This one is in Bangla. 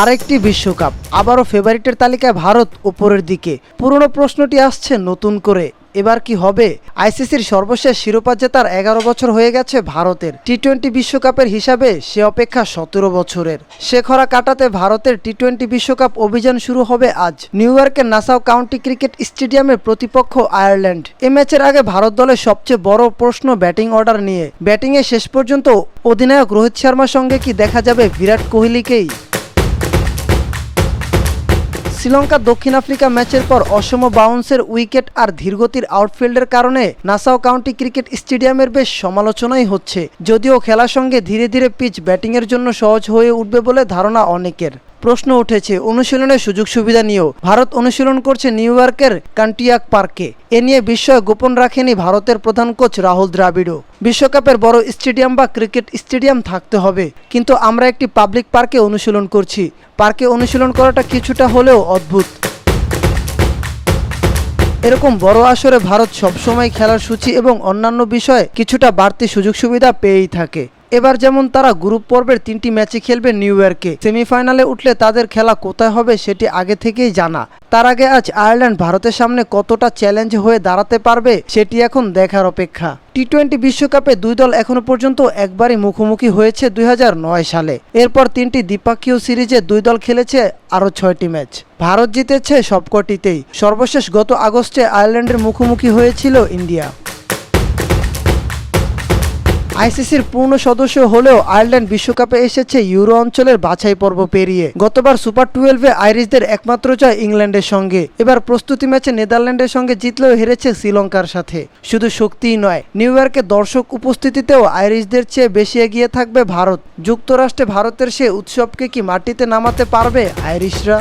আরেকটি বিশ্বকাপ। আবারও ফেভারিটের তালিকায় ভারত উপরের দিকে। পুরনো প্রশ্নটি আসছে নতুন করে। এবার কি হবে? আইসিসির সর্বশেষ শিরোপা জেতার এগারো বছর হয়ে গেছে ভারতের। টি টোয়েন্টি বিশ্বকাপের হিসাবে সে অপেক্ষা সতেরো বছরের। সে খরা কাটাতে ভারতের টি টোয়েন্টি বিশ্বকাপ অভিযান শুরু হবে আজ। নিউ ইয়র্কের নাসাও কাউন্টি ক্রিকেট স্টেডিয়ামের প্রতিপক্ষ আয়ারল্যান্ড। এ ম্যাচের আগে ভারত দলের সবচেয়ে বড় প্রশ্ন ব্যাটিং অর্ডার নিয়ে। ব্যাটিংয়ে শেষ পর্যন্ত অধিনায়ক রোহিত শর্মার সঙ্গে কি দেখা যাবে? বিরাট কোহলিকেই। শ্রীলঙ্কা দক্ষিণ আফ্রিকা ম্যাচের পর অসম বাউন্সের উইকেট আর ধীরগতির আউটফিল্ডের কারণে নাসাও কাউন্টি ক্রিকেট স্টেডিয়ামের বেশ সমালোচনাই হচ্ছে, যদিও খেলার সঙ্গে ধীরে ধীরে পিচ ব্যাটিংয়ের জন্য সহজ হয়ে উঠবে বলে ধারণা অনেকের। প্রশ্ন উঠেছে, অনুশীলনের সুযোগ সুবিধা নিয়েও। ভারত অনুশীলন করছে নিউ ইয়র্কের কান্টিয়াক পার্কে। এ নিয়ে বিস্ময় গোপন রাখেনি ভারতের প্রধান কোচ রাহুল দ্রাবিড়ও। বিশ্বকাপের বড় স্টেডিয়াম বা ক্রিকেট স্টেডিয়াম থাকতে হবে। কিন্তু আমরা একটি পাবলিক পার্কে অনুশীলন করছি। পার্কে অনুশীলন করাটা কিছুটা হলেও অদ্ভুত। এরকম বড় আসরে ভারত সবসময় খেলার সূচি এবং অন্যান্য বিষয়ে কিছুটা বাড়তি সুযোগ সুবিধা পেয়েই থাকে। এবার যেমন তারা গ্রুপ পর্বের তিনটি ম্যাচে খেলবে নিউ ইয়র্কে। সেমিফাইনালে উঠলে তাদের খেলা কোথায় হবে সেটি আগে থেকেই জানা। তার আগে আজ আয়ারল্যান্ড ভারতের সামনে কতটা চ্যালেঞ্জ হয়ে দাঁড়াতে পারবে সেটি এখন দেখার অপেক্ষা। টি টোয়েন্টি বিশ্বকাপে দুই দল এখনও পর্যন্ত একবারই মুখোমুখি হয়েছে দুই হাজার নয় সালে। এরপর তিনটি দ্বিপাক্ষীয় সিরিজে দুই দল খেলেছে আরও ছয়টি ম্যাচ। ভারত জিতেছে সবকটিতেই। সর্বশেষ গত আগস্টে আয়ারল্যান্ডের মুখোমুখি হয়েছিল ইন্ডিয়া। আইসিসির পূর্ণ সদস্য হলেও আয়ারল্যান্ড বিশ্বকাপে এসেছে ইউরো অঞ্চলের বাছাই পর্ব পেরিয়ে। গতবার সুপার টুয়েলভে আইরিশদের একমাত্র জয় ইংল্যান্ডের সঙ্গে। এবার প্রস্তুতি ম্যাচে নেদারল্যান্ডের সঙ্গে জিতলেও হেরেছে শ্রীলঙ্কার সাথে। শুধু শক্তিই নয়, নিউ ইয়র্কে দর্শক উপস্থিতিতেও আইরিশদের চেয়ে বেশি এগিয়ে থাকবে ভারত। যুক্তরাষ্ট্রে ভারতের সে উৎসবকে কি মাটিতে নামাতে পারবে আইরিশরা?